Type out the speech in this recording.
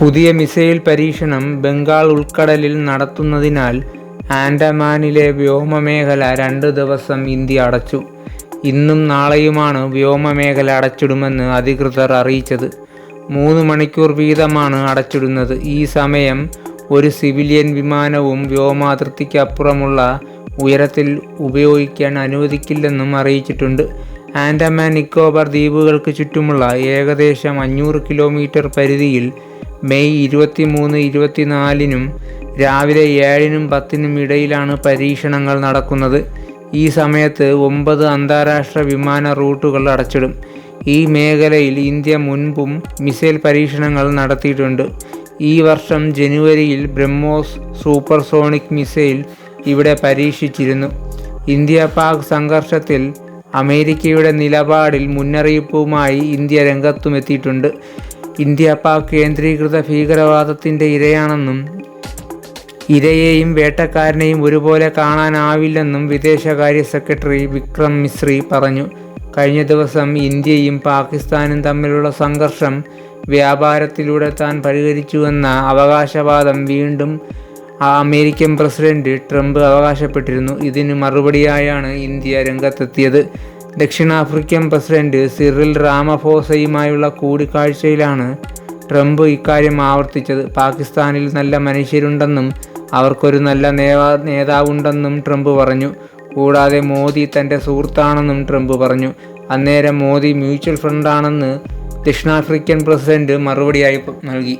പുതിയ മിസൈൽ പരീക്ഷണം ബംഗാൾ ഉൾക്കടലിൽ നടത്തുന്നതിനാൽ ആൻഡമാനിലെ വ്യോമമേഖല രണ്ട് ദിവസം ഇന്ത്യ അടച്ചു. ഇന്നും നാളെയുമാണ് വ്യോമമേഖല അടച്ചിടുമെന്ന് അധികൃതർ അറിയിച്ചത്. മൂന്ന് മണിക്കൂർ വീതമാണ് അടച്ചിടുന്നത്. ഈ സമയം ഒരു സിവിലിയൻ വിമാനവും വ്യോമാതിർത്തിക്കപ്പുറമുള്ള ഉയരത്തിൽ ഉപയോഗിക്കാൻ അനുവദിക്കില്ലെന്നും അറിയിച്ചിട്ടുണ്ട്. ആൻഡമാൻ നിക്കോബാർ ദ്വീപുകൾക്ക് ചുറ്റുമുള്ള ഏകദേശം അഞ്ഞൂറ് കിലോമീറ്റർ പരിധിയിൽ മെയ് ഇരുപത്തി മൂന്ന് ഇരുപത്തിനാലിനും രാവിലെ ഏഴിനും പത്തിനും ഇടയിലാണ് പരീക്ഷണങ്ങൾ നടക്കുന്നത്. ഈ സമയത്ത് ഒമ്പത് അന്താരാഷ്ട്ര വിമാന റൂട്ടുകൾ അടച്ചിടും. ഈ മേഖലയിൽ ഇന്ത്യ മുൻപും മിസൈൽ പരീക്ഷണങ്ങൾ നടത്തിയിട്ടുണ്ട്. ഈ വർഷം ജനുവരിയിൽ ബ്രഹ്മോസ് സൂപ്പർസോണിക് മിസൈൽ ഇവിടെ പരീക്ഷിച്ചിരുന്നു. ഇന്ത്യ പാക് സംഘർഷത്തിൽ അമേരിക്കയുടെ നിലപാടിൽ മുന്നറിയിപ്പുമായി ഇന്ത്യ രംഗത്തുമെത്തിയിട്ടുണ്ട്. ഇന്ത്യ പാക് കേന്ദ്രീകൃത ഭീകരവാദത്തിന്റെ ഇരയാണെന്നും ഇരയെയും വേട്ടക്കാരനെയും ഒരുപോലെ കാണാനാവില്ലെന്നും വിദേശകാര്യ സെക്രട്ടറി വിക്രം മിശ്രി പറഞ്ഞു. കഴിഞ്ഞ ദിവസം ഇന്ത്യയും പാകിസ്ഥാനും തമ്മിലുള്ള സംഘർഷം വ്യാപാരത്തിലൂടെ താൻ പരിഹരിച്ചുവെന്ന അവകാശവാദം വീണ്ടും അമേരിക്കൻ പ്രസിഡന്റ് ട്രംപ് അവകാശപ്പെട്ടിരുന്നു. ഇതിന് മറുപടിയായാണ് ഇന്ത്യ രംഗത്തെത്തിയത്. ദക്ഷിണാഫ്രിക്കൻ പ്രസിഡന്റ് സിറിൽ റാമഫോസയുമായുള്ള കൂടിക്കാഴ്ചയിലാണ് ട്രംപ് ഇക്കാര്യം ആവർത്തിച്ചത്. പാകിസ്ഥാനിൽ നല്ല മനുഷ്യരുണ്ടെന്നും അവർക്കൊരു നല്ല നേതാ നേതാവുണ്ടെന്നും ട്രംപ് പറഞ്ഞു. കൂടാതെ മോദി തന്റെ സുഹൃത്താണെന്നും ട്രംപ് പറഞ്ഞു. അന്നേരം മോദി മ്യൂച്വൽ ഫണ്ടാണെന്ന് ദക്ഷിണാഫ്രിക്കൻ പ്രസിഡന്റ് മറുപടിയായി നൽകി.